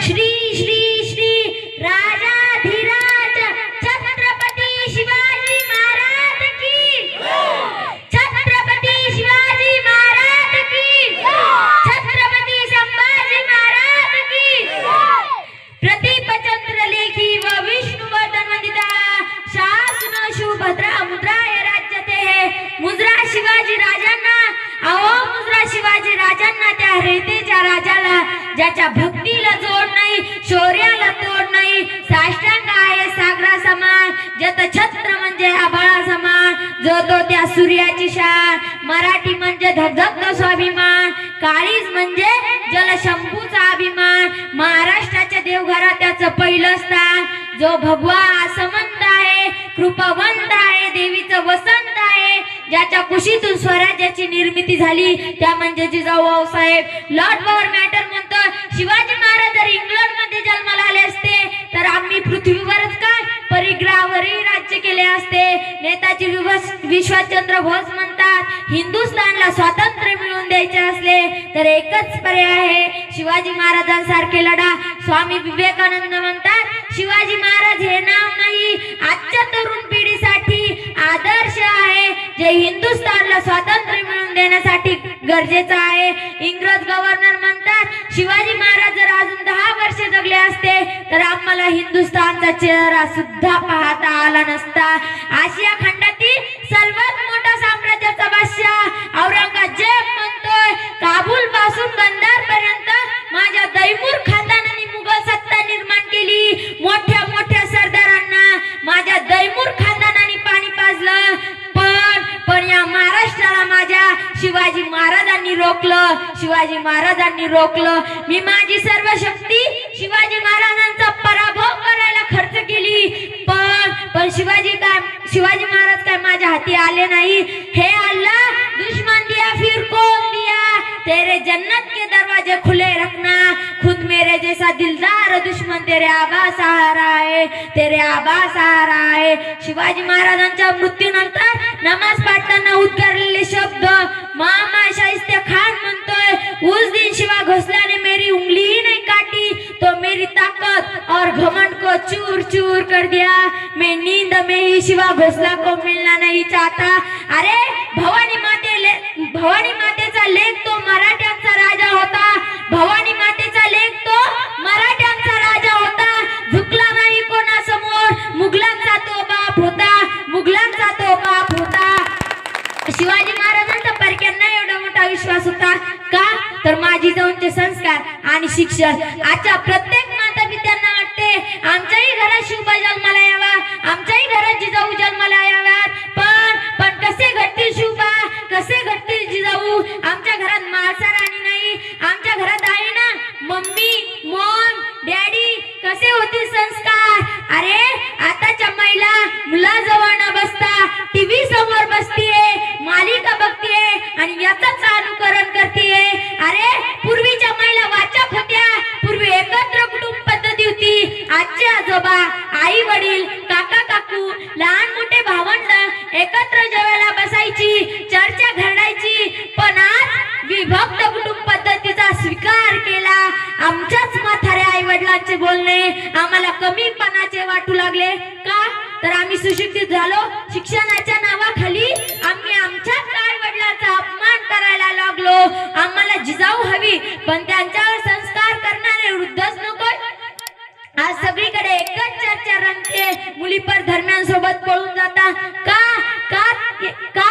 श्री श्री शिवाजी राजांना त्या रेतेच्या राजाला ज्याच्या भक्तीला जोड नाही शौर्याला तोड नाही साष्टांग आहे सागरा समान जत छत्र म्हणजे आभाळा समान जो तो त्या सूर्याची शान मराठी म्हणजे धगधग स्वाभिमान काळीज म्हणजे जलशंभूचा अभिमान महाराष्ट्राच्या देवघरात त्याचं पहिलं स्थान जो भगवा असमंत आहे कृपावंत आहे ज्याच्या कुशीतून स्वराज्याची निर्मिती झाली त्या म्हणजे Jijau Bhausaheb lord power matter म्हणतो शिवाजी महाराज जर इंग्लंडमध्ये जन्माला आले असते तर आम्ही पृथ्वीवरच काय? परिग्रहावरही राज्य केले असते. नेताजी विश्वचंद्र घोष म्हणतात हिंदुस्थानला स्वातंत्र्य मिळवून द्यायचे असले तर एकच पर्याय आहे शिवाजी महाराजांसारखे लढा. स्वामी विवेकानंद म्हणतात शिवाजी महाराज हे नाव नाही आजच्या तरुण हिंदुस्थानला स्वातंत्र्य मिळवून देण्यासाठी गरजेचं आहे. इंग्रज गव्हर्नर म्हणतात शिवाजी महाराज जर अजून दहा वर्ष जगले असते तर आम्हाला हिंदुस्थानचा चेहरा सुद्धा पाहता आला नसता. आशिया खंड महाराजांनी रोखलं शिवाजी महाराजांनी रोखलं. मी माझी सर्व शक्ती शिवाजी महाराजांचा पराभव करायला खर्च केली. पण पण शिवाजी काय शिवाजी महाराज काय माझ्या हाती आले नाही? हे अल्लाह दुश्मन दिया फिर कोण दिया? तेरे जन्नत के दरवाजे खुले रखना। खुद मेरे जैसा दिलदार दुश्मन तेरे आबा सहारा आहे तेरे आबा सहारा आहे शिवाजी महाराजांच्या मृत्यूनंतर नमाज पाठताना उद्गारलेले शब्द मामा शाहिस्ते खान म्हणतोय उस दिन शिवा घोसला ने मेरी उंगली ही नहीं काटी तो मेरी ताकत और घमंड को चूर चूर कर दिया। मैं नींद में ही शिवा घोसला को मिलना नहीं चाहता। अरे भवानी माते ले- भवानी मातेचा लेख तो मराठ्यांचा राजा होता। भवानी माते शिक्षण आजच्या प्रत्येक माता पित्यांना वाटते आमच्याही घरात शिवबा जन्माला यावा आमच्याही घरात जिजाऊ जन्माला याव्यात पण पण कसे घडतील शिवबा कसे घडतील जिजाऊ? आमच्या घरात माळसा राणी नाही आमच्या घरात आहे ना? मम्मी मॉम डॅडी कसे होतील संस्कार? अरे आताच्या महिला मुलाजवळ न बसता टीव्ही समोर बसतीये मालिका बघतीये आणि याच अनुकरण करतीये. अरे पूर्वीच्या बाबा आई वडील काका काकू लहान मोठे भावंड एकत्र जेवायला बसायची चर्चा घडायची पण आज विभक्त कुटुंब पद्धतीचा स्वीकार केला. आमच्याच म्हाताऱ्या आई वडिलांचे बोलणे आम्हाला कमीपणाचे वाटू लागले. का? तर आम्ही सुशिक्षित झालो. शिक्षणाच्या नावाखाली आम्ही आमच्याच आई वडिलांचा अपमान करायला लागलो. आम्हाला जिजाऊ हवी पण त्यांच्यावर संस्कार करणारे वृद्धच नको आज सगळीकडे एकच चर्चा रंगते. मुली पर धर्म्यांसोबत पळून जाता का? का? का?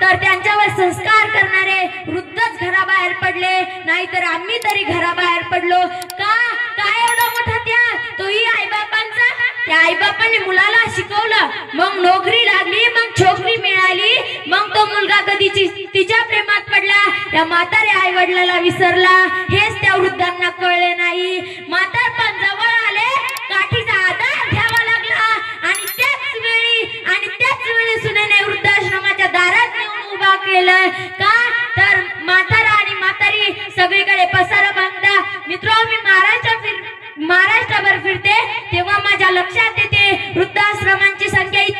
तर त्यांच्यावर संस्कार करणारे वृद्धच घराबाहेर पडले. नाहीतर आम्ही तरी घराबाहेर पडलो. का? काय एवढा मोठा त्याग? तोही आईबापांचा? त्या आईबापाने मुलाला शिकवलं. मग नोकरी लागली मग छोकरी मिळाली. मग तो मुलगा कधीची तिच्या प्रेमात पडला. त्या म्हाताऱ्या आई वडिलाला विसरला. हेच त्या वृद्धांना कळले नाही.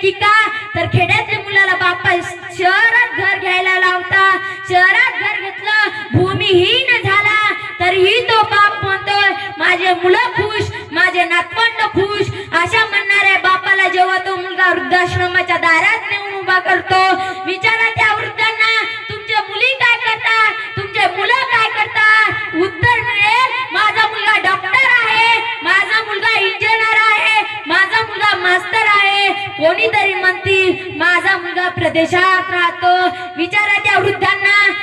संख्या का तर खेड्यातल्या मुलाला बापा शहरात घर घ्यायला लावता. शहरात घर घेतलं भूमिहीन झाला. तरीही तो बाप म्हणतोय माझे मुलं खुश माझे नातवंड खुश. अशा म्हणणाऱ्या बापाला जेव्हा तो मुलगा वृद्धाश्रमाच्या दारात नेऊन उभा करतो विचार माझा मुलगा प्रदेशात राहतो. विचारा त्या वृद्धांना.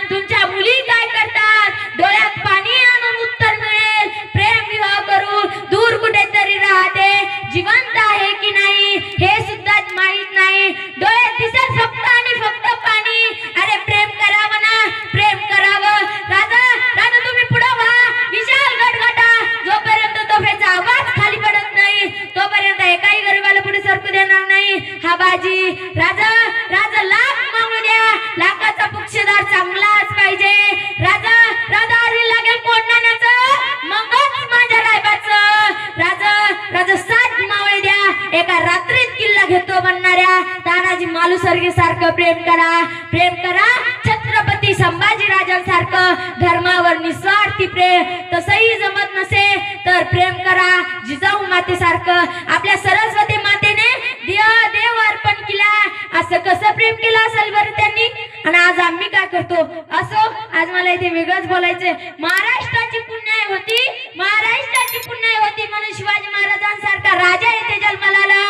तानाजी सारखं प्रेम करा. प्रेम करा छत्रपती संभाजी राजांसारखं. धर्मावर निस्वार्थी प्रेम. तसंही जमत नसे तर प्रेम करा. जिजाऊ मातेसारखं. आपल्या सरस्वती मातेने देव देव अर्पण केला. असं कसं प्रेम केलं असेल बरं त्यांनी? आणि आज आम्ही काय करतो? असो आज मला इथे वेगळंच बोलायचंय. महाराष्ट्राची पुण्याई होती. महाराष्ट्राची पुण्याई होती म्हणून शिवाजी महाराजांसारखा राजा येथे जन्माला आला.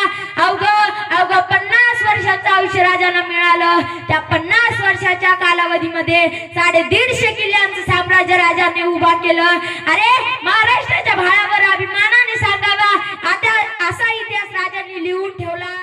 अवघ अवघ पन्नास वर्षाचं आयुष्य राजाला मिळालं. त्या पन्नास वर्षाच्या कालावधीमध्ये साडे दीडशे किल्ल्यांचं साम्राज्य राजाने उभा केलं. अरे महाराष्ट्राच्या भाळावर अभिमानाने सांगावा. आता असा इतिहास राजांनी लिहून ठेवला.